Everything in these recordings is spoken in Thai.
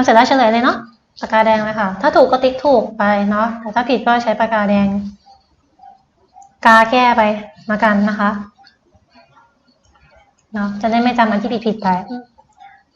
ำเสร็จแล้วเฉลยเลยเนาะปากกาแดงเลยค่ะ ถ้าถูกก็ติ๊กถูกไปเนาะแต่ถ้าผิดก็ใช้ปากกาแดง กาแก้ไปมากันนะคะเนาะจะได้ไม่จำอันที่ผิดผิดไป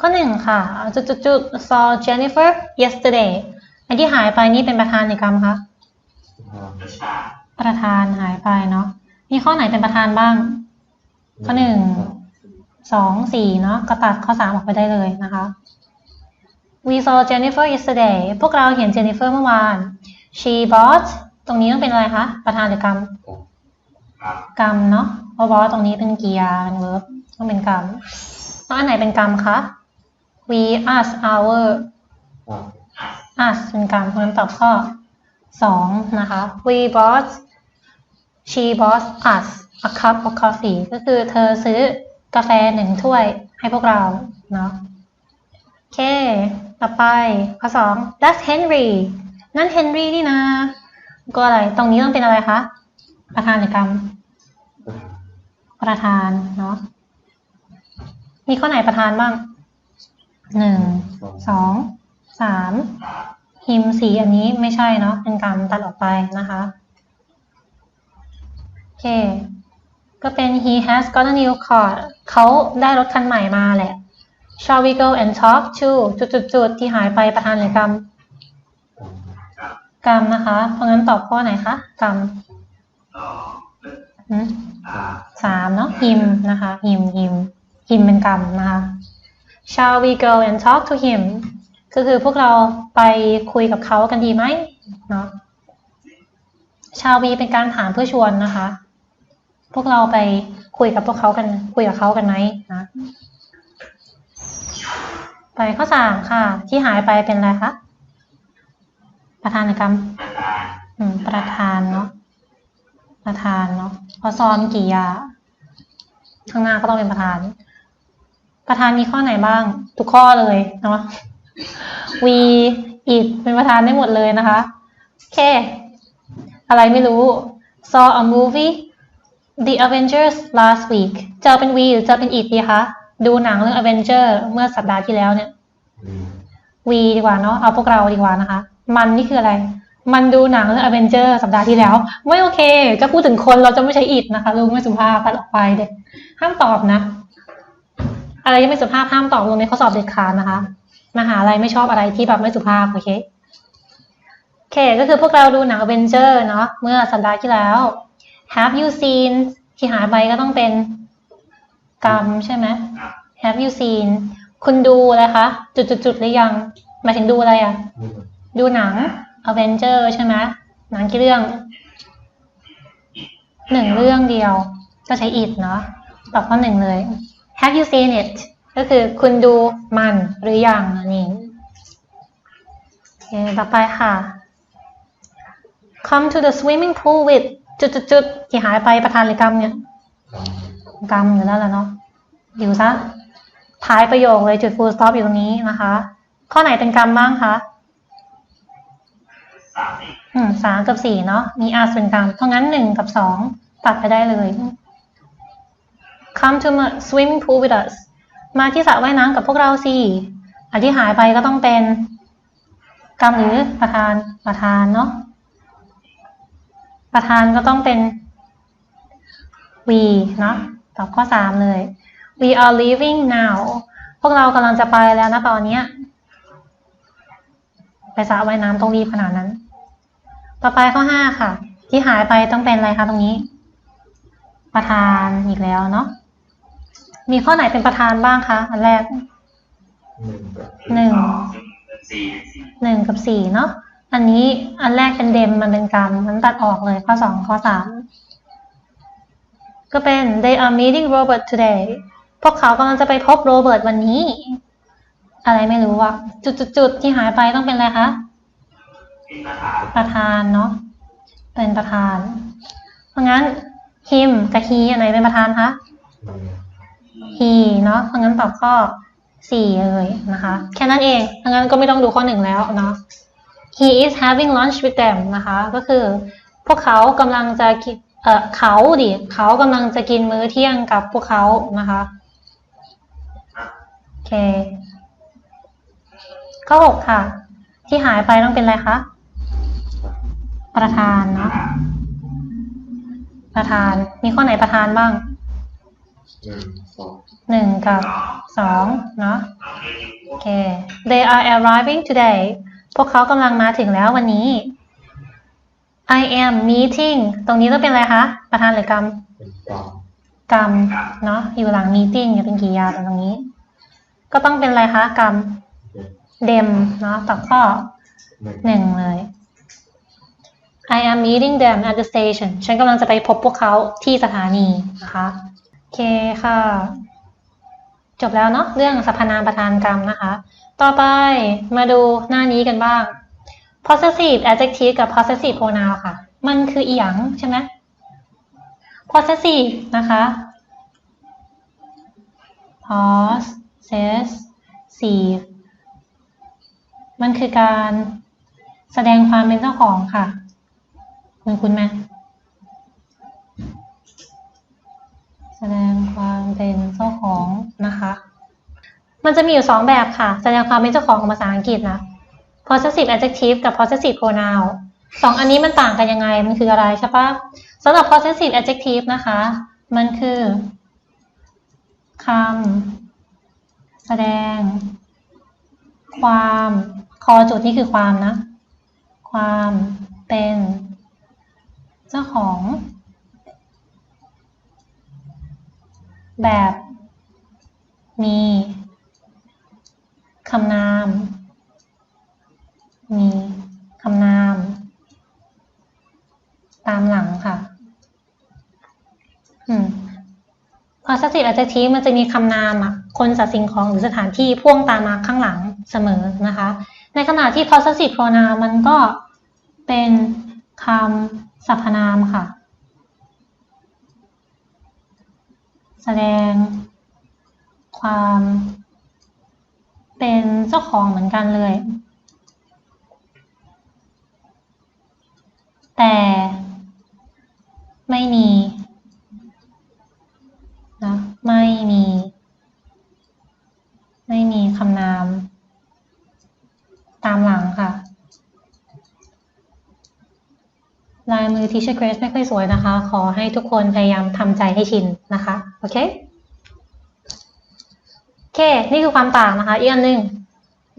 ข้อหนึ่งค่ะจุดจุดจุด saw Jennifer yesterday อันที่หายไปนี่เป็นประธานในกรรมคะประธานหายไปเนาะมีข้อไหนเป็นประธานบ้าง ข้อหนึ่งสองสี่เนาะก็ตัดข้อสามออกไปได้เลยนะคะ We saw Jennifer yesterday พวกเราเห็น Jennifer เมื่อวาน She bought ตรงนี้ต้องเป็นอะไรคะ ประธานหรือกรรม กรรมเนาะเพราะว่าตรงนี้เป็นกริยาเป็น verb ต้องเป็นกรรมแล้วอันไหนเป็นกรรมคะ We us our us เป็นกรรมเพราะนั้นตอบข้อสองนะคะ We bought she bought us a cup of coffee ก็คือเธอซื้อกาแฟหนึ่งถ้วยให้พวกเราเนาะโอเค ต่อไปข้อสอง That's Henry นั่น Henry นี่นะ ก็อะไร ตรงนี้ต้องเป็นอะไรคะ ประธานหรือกรรม ประธาน เนาะ มีข้อไหนประธานบ้าง หนึ่ง สอง สาม หิมสีอันนี้ไม่ใช่เนาะ เป็นกรรมตัดออกไปนะคะ โอเค ก็เป็น he has got a new car เขาได้รถคันใหม่มาแหละ shall we go and talk to จุดๆๆที่หายไปประธานหรือกรรม กรรมนะคะ เพราะงั้นตอบข้อไหนคะ กรรมหืมสามเนาะ him นะคะ him him him เป็นกรรมนะคะ shall we go and talk to him ก็คือพวกเราไปคุยกับเขากันดีไหมเนาะ shall we เป็นการถามเพื่อชวนนะคะ พวกเราไปคุยกับพวกเขากัน คุยกับเขากันไหมนะ ไปข้อสามค่ะ ที่หายไปเป็นอะไรคะประธานกรรมอืมประธานเนาะประธานเนาะพอซ้อนกี่ยาข้างหน้าก็ต้องเป็นประธาน ประธานมีข้อไหนบ้าง ทุกข้อเลยเนาะ we it เป็นประธานได้หมดเลยนะคะโอเค อะไรไม่รู้ saw a movie The Avengers last week จะเป็น we หรือจะเป็น it ดีคะ ดูหนังเรื่อง Avenger เมื่อสัปดาห์ที่แล้วเนี่ย we ดีกว่าเนาะเอาพวกเราดีกว่านะคะ มันนี่คืออะไร มันดูหนังเรื่อง Avenger สัปดาห์ที่แล้ว ไม่โอเค จะพูดถึงคนเราจะไม่ใช้ it นะคะลุงไม่สุภาพตัดออกไปเด็กห้ามตอบนะ อะไรที่ไม่สุภาพห้ามตอบลงในข้อสอบเด็ดขาดนะคะมหาลัยไม่ชอบอะไรที่แบบไม่สุภาพโอเคโอเค ก็คือพวกเราดูหนัง Avenger เนาะเมื่อสัปดาห์ที่แล้ว Have you seen ที่หายไปก็ต้องเป็น กรรมใช่ไหม Have you seen คุณดูอะไรคะ จุดๆๆหรือยังหมายถึงดูอะไรอะดูหนัง Avenger ใช่ไหมหนังกี่เรื่องหนึ่งเรื่องเดียว ก็ใช้ it เนาะตอบข้อหนึ่งเลย Have you seen it ก็คือคุณดูมันหรือยังนั่นเองโอเคต่อไปค่ะ Come to the swimming pool with จุดๆๆที่หายไปประธานหรือกรรมเนี่ย กรรมอยู่แล้วล่ะเนาะอยู่ซะท้ายประโยคเลยจุด full stop อยู่ตรงนี้นะคะ ข้อไหนเป็นกรรมบ้างคะอืมสามกับสี่เนาะมี r เป็นกรรมเพราะงั้นหนึ่งกับสองตัดไปได้เลย come to the swimming pool with us มาที่สระว่ายน้ำกับพวกเราสิอันที่หายไปก็ต้องเป็นกรรมหรือประธานประธานเนาะประธานก็ต้องเป็น we เนาะ ตอบข้อสามเลย we are leaving now พวกเรากำลังจะไปแล้วนะตอนเนี้ยไปสระว่ายน้ำต้องรีบขนาดนั้น ต่อไปข้อห้าค่ะ ที่หายไปต้องเป็นอะไรคะตรงนี้ ประธานอีกแล้วเนาะ มีข้อไหนเป็นประธานบ้างคะ อันแรกหนึ่งหนึ่งกับสี่เนาะ อันนี้อันแรกเป็นเดมมันเป็นกรรมมันตัดออกเลยข้อสองข้อสาม ก็เป็น they are meeting Robert today พวกเขากำลังจะไปพบโรเบิร์ตวันนี้ อะไรไม่รู้อะจุดๆที่หายไปต้องเป็นอะไรคะ ประธานเนาะเป็นประธาน เพราะงั้น him กับ he อันไหนเป็นประธานคะ he เนาะเพราะงั้นตอบข้อสี่เลยนะคะ แค่นั้นเองเพราะงั้นก็ไม่ต้องดูข้อหนึ่งแล้วเนาะ he is having lunch with them นะคะ ก็คือพวกเขากำลังจะกิน เออเขาดิเขากำลังจะกินมื้อเที่ยงกับพวกเขานะคะโอเค ข้อหกค่ะ ที่หายไปต้องเป็นอะไรคะประธานเนาะประธาน มีข้อไหนประธานบ้างหนึ่งกับสองเนาะโอเค they are arriving today พวกเขากำลังมาถึงแล้ววันนี้ I am meeting ตรงนี้ต้องเป็นอะไรคะ ประธานหรือกรรม เป็นกล่องกรรมเนาะอยู่หลัง meeting จะเป็นกริยาตรงนี้ ก็ต้องเป็นอะไรคะกรรมเป็น them เนาะตอบข้อหนึ่งหนึ่งเลย I am meeting them at the station ฉันกำลังจะไปพบพวกเขาที่สถานีนะคะโอเคค่ะ จบแล้วเนาะเรื่องสรรพนามประธานกรรมนะคะ ต่อไปมาดูหน้านี้กันบ้าง possessive adjective กับ possessive pronoun ค่ะ มันคืออีหยังใช่ไหม possessive นะคะ possessive มันคือการแสดงความเป็นเจ้าของค่ะ คุณคุณไหมแสดงความเป็นเจ้าของนะคะ มันจะมีอยู่สองแบบค่ะ แสดงความเป็นเจ้าของของภาษาอังกฤษนะ possessive adjective กับ possessive pronoun สองอันนี้มันต่างกันยังไง มันคืออะไรใช่ปะสำหรับ possessive adjective นะคะ มันคือคำแสดง ความคอจุดนี่คือความนะ ความเป็นเจ้าของ แบบ มีคำนาม มีคำนาม ตามหลังค่ะ อืม possessive adjective มันจะมีคำนามคนสัตว์สิ่งของหรือสถานที่พ่วงตามมาข้างหลังเสมอนะคะ ในขณะที่ possessive pronoun มันก็เป็นคำสรรพนามค่ะ แสดงความเป็นเจ้าของเหมือนกันเลย แต่ไม่มี ไม่มี ไม่มีคำนาม ตามหลังค่ะ ลายมือ Teacher Grace ไม่ค่อยสวยนะคะ ขอให้ทุกคนพยายามทำใจให้ชินนะคะ โอเค โอเค นี่คือความต่างนะคะ อีกอันหนึ่ง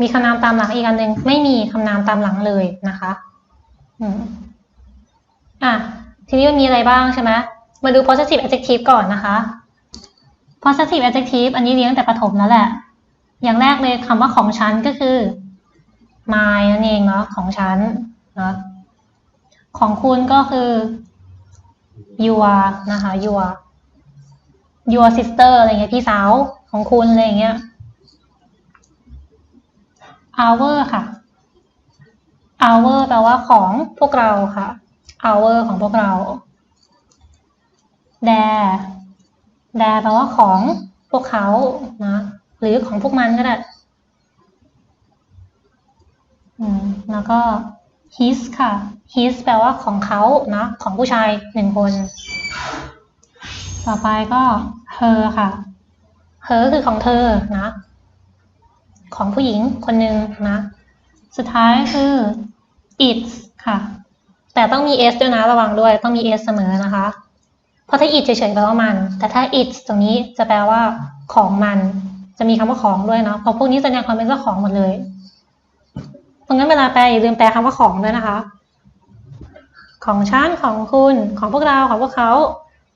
มีคำนามตามหลังอีกอันหนึ่งไม่มีคำนามตามหลังเลยนะคะอืมอะ ทีนี้มันมีอะไรบ้างใช่ไหมมาดู possessive adjective ก่อนนะคะ possessive adjective อันนี้เรียนตั้งแต่ประถมแล้วแหละ อย่างแรกเลยคำว่าของฉันก็คือ my นั่นเองเนาะของฉันเนาะของคุณก็คือ your นะคะ your your sister อะไรเงี้ยพี่สาวของคุณอะไรเงี้ย our ค่ะ our แปลว่าของพวกเราค่ะ our ของพวกเรา their their แปลว่าของพวกเขานะหรือของพวกมันก็ได้แล้วก็ his ค่ะ his แปลว่าของเขานะของผู้ชายหนึ่งคน ต่อไปก็ her ค่ะ her คือของเธอนะ ของผู้หญิงคนหนึ่งนะ สุดท้ายคือ its ค่ะ แต่ต้องมี s ด้วยนะระวังด้วย ต้องมี s เสมอนะคะ ราะถ้า it เฉยๆแปลว่ามัน แต่ถ้า it ตรงนี้จะแปลว่าของมัน จะมีคำว่าของด้วยเนาะเพราะพวกนี้แสดงความเป็นเจ้าของหมดเลยตรงนั้นเวลาแปลอย่าลืมแปลคำว่าของด้วยนะคะ ของฉันของคุณของพวกเราของพวกเขา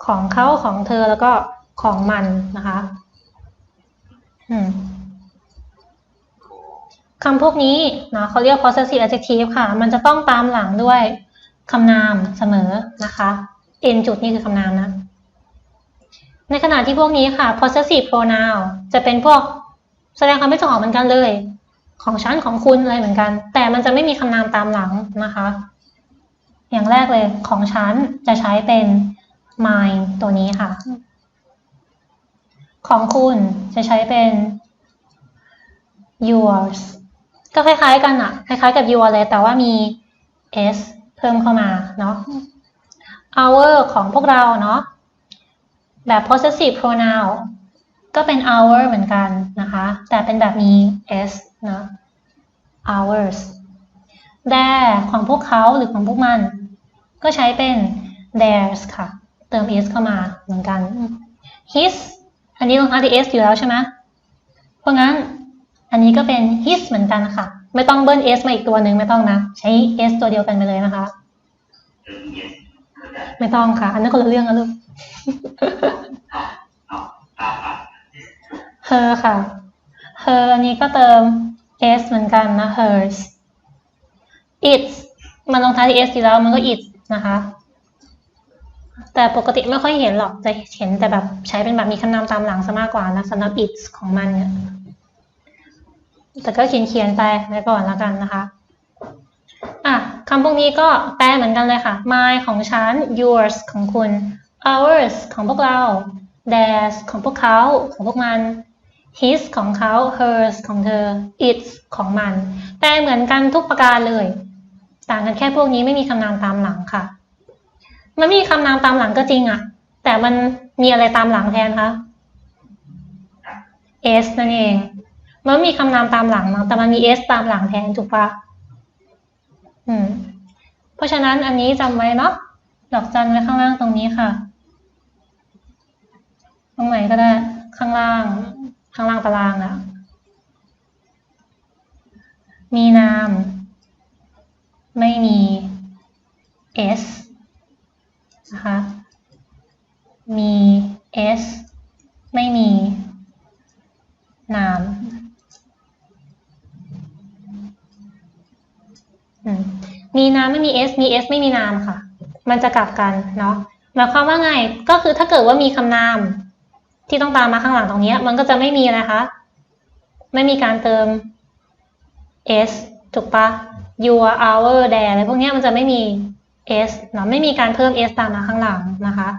ของเขาของเธอแล้วก็ของมันนะคะคำพวกนี้นะเขาเรียก possessive adjective ค่ะ มันจะต้องตามหลังด้วยคำนามเสมอนะคะ n จุดนี่คือคำนามนะ ในขณะที่พวกนี้ค่ะ possessive pronoun จะเป็นพวกแสดงความเป็นเจ้าของเหมือนกันเลย ของฉันของคุณอะไรเหมือนกัน แต่มันจะไม่มีคำนามตามหลังนะคะ อย่างแรกเลยของฉันจะใช้เป็น mine ตัวนี้ค่ะ ของคุณจะใช้เป็น yours ก็คล้ายๆกันอะคล้ายๆกับ your เลยแต่ว่ามี s เพิ่มเข้ามาเนาะ our ของพวกเราเนาะแบบ possessive pronoun ก็เป็น our เหมือนกันนะคะ แต่เป็นแบบมี s เนาะ ours their ของพวกเขาหรือของพวกมัน ก็ใช้เป็น theirs ค่ะ เติม s เข้ามาเหมือนกัน his อันนี้ลงท้าย s อยู่แล้วใช่ไหมเพราะงั้นอันนี้ก็เป็น his เหมือนกันค่ะ ไม่ต้องเบิ้ล s มาอีกตัวหนึ่งไม่ต้องนะ ใช้ s ตัวเดียวกันไปเลยนะคะ ไม่ต้องค่ะ อันนั้นคนละเรื่องนะลูก her ค่ะ her อันนี้ก็เติม s เหมือนกันนะ hers its มันลงท้ายด้วย s อยู่แล้วมันก็ its นะคะ แต่ปกติไม่ค่อยเห็นหรอก จะเห็นแต่แบบใช้เป็นแบบมีคำนามตามหลังซะมากกว่านะสำหรับ its ของมันเนี่ยแต่ก็เขียนเขียนๆไปไว้ก่อนแล้วกันนะคะ อะคำพวกนี้ก็แปลเหมือนกันเลยค่ะ my ของฉัน yours ของคุณ ours ของพวกเรา theirs ของพวกเขา ของพวกมัน his ของเขา hers ของเธอ its ของมัน แปลเหมือนกันทุกประการเลย ต่างกันแค่พวกนี้ไม่มีคำนามตามหลังค่ะ มันมีคำนามตามหลังก็จริงอะแต่มันมีอะไรตามหลังแทนคะ s นั่นเอง มันไม่มีคำนามตามหลังเนาะแต่มันมี s ตามหลังแทนถูกปะ เพราะฉะนั้นอันนี้จำไว้เนาะดอกจันไว้ข้างล่างตรงนี้ค่ะ ตรงไหนก็ได้ข้างล่าง ข้างล่างตารางอะมีนาม ไม่มี s นะคะ มี s ไม่มี นาม อืม มีนามไม่มี s มี s ไม่มีนามค่ะ มันจะกลับกันเนาะหมายความว่าไงก็คือถ้าเกิดว่ามีคำนาม ที่ต้องตามมาข้างหลังตรงนี้ มันก็จะไม่มีอะคะ ไม่มีการเติม s ถูกปะ your our their อะไรพวกนี้มันจะไม่มี s เนาะไม่มีการเพิ่ม s ตามมาข้างหลังนะคะ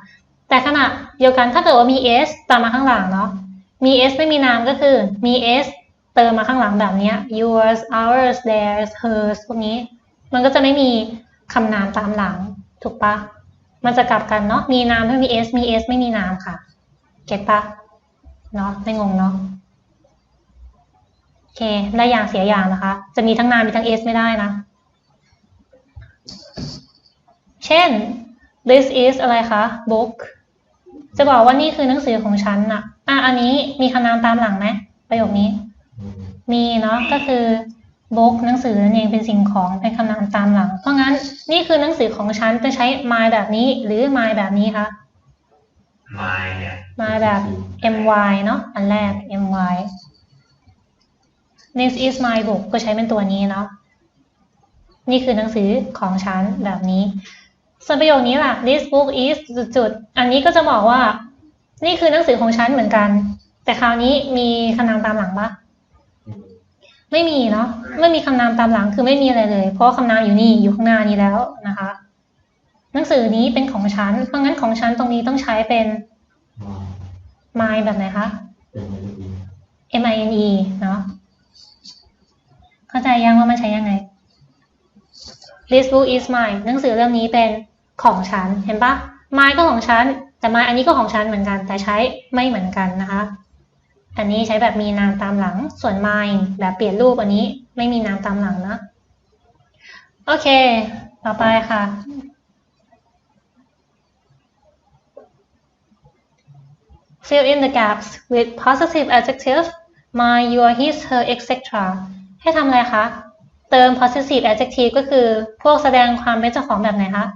แต่ขณะเดียวกันถ้าเกิดว่ามี s ตามมาข้างหลังเนาะมี s ไม่มีนามก็คือมี s เติมมาข้างหลังแบบนี้ yours ours theirs hers พวกนี้ มันก็จะไม่มีคำนามตามหลัง ถูกปะมันจะกลับกันเนาะ มีนามไม่มี s มี s ไม่มีนามค่ะ เก็ตปะเนาะ ไม่งงเนาะ โอเค ได้อย่างเสียอย่างนะคะ จะมีทั้งนามมีทั้ง s ไม่ได้นะ เช่น this is อะไรคะ book จะบอกว่านี่คือหนังสือของฉันน่ะอะ อันนี้มีคำนามตามหลังไหมประโยคนี้ มีเนาะ ก็คือ book หนังสือนั่นเองเป็นสิ่งของเป็นคำนามตามหลัง เพราะงั้นนี่คือหนังสือของฉันจะใช้ my แบบนี้ หรือ my แบบนี้คะ my เนี่ย my แบบ my เนาะอันแรก my this is my book ก็ใช้เป็นตัวนี้เนาะนี่คือหนังสือของฉันแบบนี้ ส่วนประโยคนี้ล่ะ this book is จุดๆอันนี้ก็จะบอกว่า นี่คือหนังสือของฉันเหมือนกัน แต่คราวนี้มีคำนามตามหลังปะ ไม่มีเนาะไม่มีคำนามตามหลังคือไม่มีอะไรเลย เพราะคำนามอยู่นี่อยู่ข้างหน้านี้แล้วนะคะ หนังสือนี้เป็นของฉันเพราะงั้นของฉันตรงนี้ต้องใช้เป็น my แบบไหนคะ M I N E เนาะเข้าใจยังว่ามันใช้ยังไง This book is mine หนังสือเรื่องนี้เป็นของฉัน เห็นปะ my ก็ของฉัน แต่ my อันนี้ก็ของฉันเหมือนกัน แต่ใช้ไม่เหมือนกันนะคะ อันนี้ใช้แบบมีนามตามหลัง ส่วน mine แบบเปลี่ยนรูปอันนี้ไม่มีนามตามหลังนะ โอเค ต่อไปค่ะ fill in the gaps with positive adjective my your his her etc ให้ทำอะไรคะ เติม positive adjective ก็คือพวกแสดงความเป็นเจ้าของแบบไหนคะ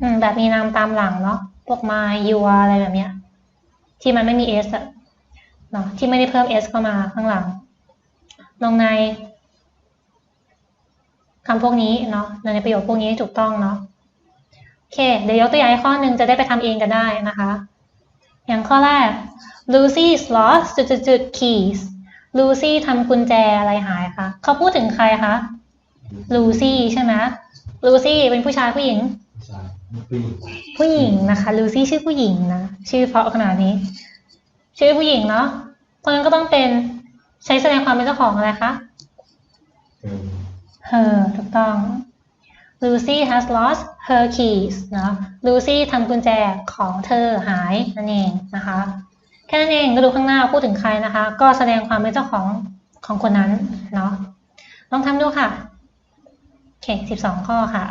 อืมแบบมีนามตามหลังเนาะ พวก my your อะไรแบบเนี้ย ที่มันไม่มี s อะเนาะที่ไม่ได้เพิ่ม s เข้ามาข้างหลัง ลงในคำพวกนี้เนาะในประโยคพวกนี้ให้ถูกต้องเนาะโอเค เดี๋ยวยกตัวอย่างข้อหนึ่งจะได้ไปทำเองกันได้นะคะ อย่างข้อแรก Lucy's lost จุดจุดจุด keys Lucy ทำกุญแจอะไรหายคะเขาพูดถึงใครคะ Lucy ใช่ไหม Lucy เป็นผู้ชายผู้หญิง ผู้หญิงผู้หญิงนะคะ Lucy ชื่อผู้หญิงนะชื่อเพราะขนาดนี้ ชื่อผู้หญิงเนาะเพราะฉะนั้นก็ต้องเป็นใช้แสดงความเป็นเจ้าของอะไรคะเป็น her ถูกต้อง Lucy has lost her keys เนอะ Lucy ทำกุญแจของเธอหายนั่นเองนะคะ แค่นั้นเองก็ดูข้างหน้าพูดถึงใครนะคะ ก็แสดงความเป็นเจ้าของของคนนั้นเนาะลองทำดูค่ะโอเคสิบสองข้อค่ะ